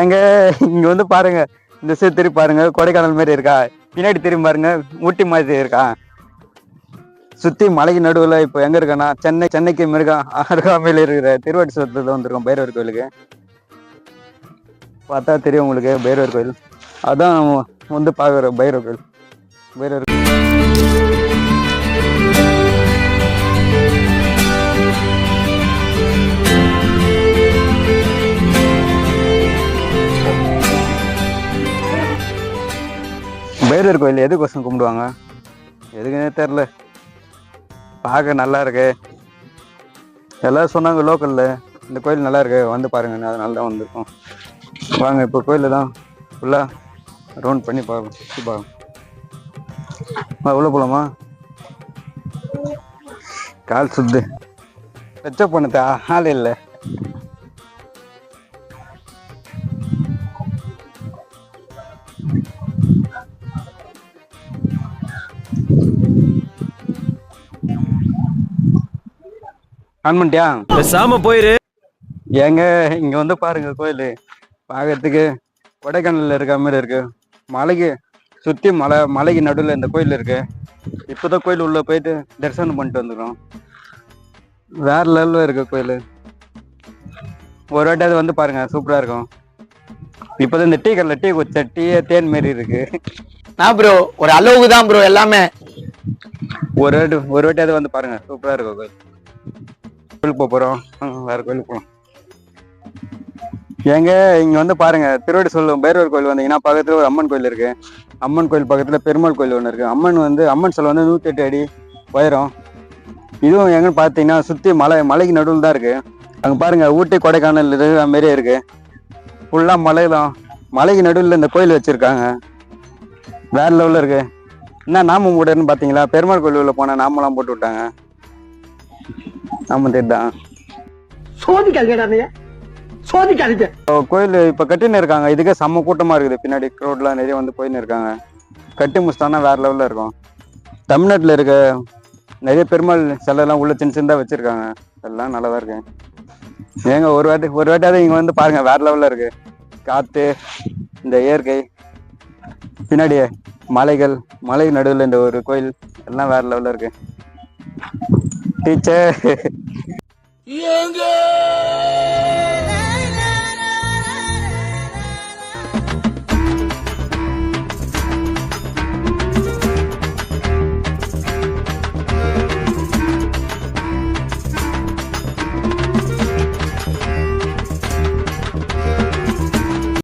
ஏங்க இங்க வந்து பாருங்க இந்த சைடு திரும்பி பாருங்க கொடைக்கானல் மாதிரி இருக்கா? பின்னாடி திரும்பி பாருங்க ஊட்டி மாதிரி இருக்கா? சுத்தி மலைக்கு நடுவுல இப்போ எங்க இருக்கேன்னா சென்னை சென்னைக்கு மிருகம் அருகாமையில் இருக்கிற திருவடிசுவரத்துல வந்திருக்கோம் பைரவர் கோயிலுக்கு. பார்த்தா தெரியும் உங்களுக்கு பைரவர் கோயில். அதான் வந்து பார்க்குற பைரவர் கோயில். பைரவர் கோயில் பைரவர் கோயில் எதுக்கோசம் கும்பிடுவாங்க? எதுக்குன்னே தெரில. பார்க்க நல்லா இருக்கு. எல்லாரும் சொன்னாங்க லோக்கலில் இந்த கோயில் நல்லா இருக்கு. வந்து பாருங்கன்னு. அதனால தான் வந்திருக்கோம். வாங்க இப்போ கோயிலில் தான் ஃபுல்லாக ரவுண்ட் பண்ணி பார்க்கலாம் சுற்றி பார்க்கலாம் உள்ளே போகலாமா கால் சுத்து. வச்ச பண்ணது ஆள் இல்லை. ஆன் பண்ணிட்டியா பேசாம போயிரு. ஏங்க இங்க வந்து பாருங்க கோயில். பார்க்கறதுக்கு கொடைக்கானல்ல இருக்க மாதிரி இருக்கு. மலைக்கு சுத்தி மலை மலைக்கு நடுவில் இந்த கோயில் இருக்கு. இப்போதான் கோயில் உள்ள போயிட்டு தரிசனம் பண்ணிட்டு வந்துடும் வேற லெவலில் இருக்கு கோயில். ஒரு வாட்டியாவது வந்து பாருங்க சூப்பரா இருக்கும். இப்போதான் இந்த டீ கடையில் டீ குச்ச டீயே தேன் மாரி இருக்கு. நான் ப்ரோ ஒரு அளவுக்கு தான் ப்ரோ எல்லாமே. ஒரு வாட்டி ஒரு வாட்டியாவது வந்து பாருங்க சூப்பரா இருக்கும் கோயில். கோயிலுக்கு போக போகிறோம் வேறு கோயிலுக்கு போகலாம் ஏங்க இங்க வந்து பாருங்க திருவடி சொல்லும் பைரவர் கோயில் வந்தீங்கன்னா பக்கத்துல ஒரு அம்மன் கோயில் இருக்கு. அம்மன் கோயில் பக்கத்துல பெருமாள் கோயில் ஒன்று இருக்கு. அம்மன் வந்து அம்மன் சிலை வந்து நூத்தி எட்டு அடி உயரம். இதுவும் எங்கன்னு பார்த்தீங்கன்னா சுத்தி மலை மலைக்கு நடுவில் தான் இருக்கு. அங்க பாருங்க ஊட்டி கொடைக்கானல் இருக்கிற மாதிரியே இருக்கு. ஃபுல்லா மலை தான். மலைக்கு நடுவில் இந்த கோயில் வச்சிருக்காங்க. வேற லெவலில் இருக்கு. என்ன நாமம் மூடன்னு பார்த்தீங்களா பெருமாள் கோயில் உள்ள போனால் நாமெல்லாம் போட்டு விட்டாங்க. நாம தேர்தான் சோதிக்காதீங்கடா நீங்க சோதிக்காதீங்க. கோயில் இப்ப கட்டின்னு இருக்காங்க. இதுக்கே செம்ம கூட்டமா இருக்குது. பின்னாடி க்ரௌட்லாம் நிறைய வந்து போயின்னு இருக்காங்க. கட்டி முடிச்சிட்டாங்கன்னா வேற லெவல்ல இருக்கும். தமிழ்நாட்டுல இருக்க நிறைய பெருமாள் சிலை எல்லாம் உள்ள சின்ன சின்னதா வச்சிருக்காங்க. எல்லாம் நல்லாதான் இருக்கு. ஏங்க ஒரு வாட்டி ஒரு வாட்டியாவது இங்க வந்து பாருங்க. வேற லெவல்ல இருக்கு. காத்து இந்த இயற்கை பின்னாடி மலைகள் மலை நடுவில் இந்த ஒரு கோயில் எல்லாம் வேற லெவல்ல இருக்கு. டீச்சர்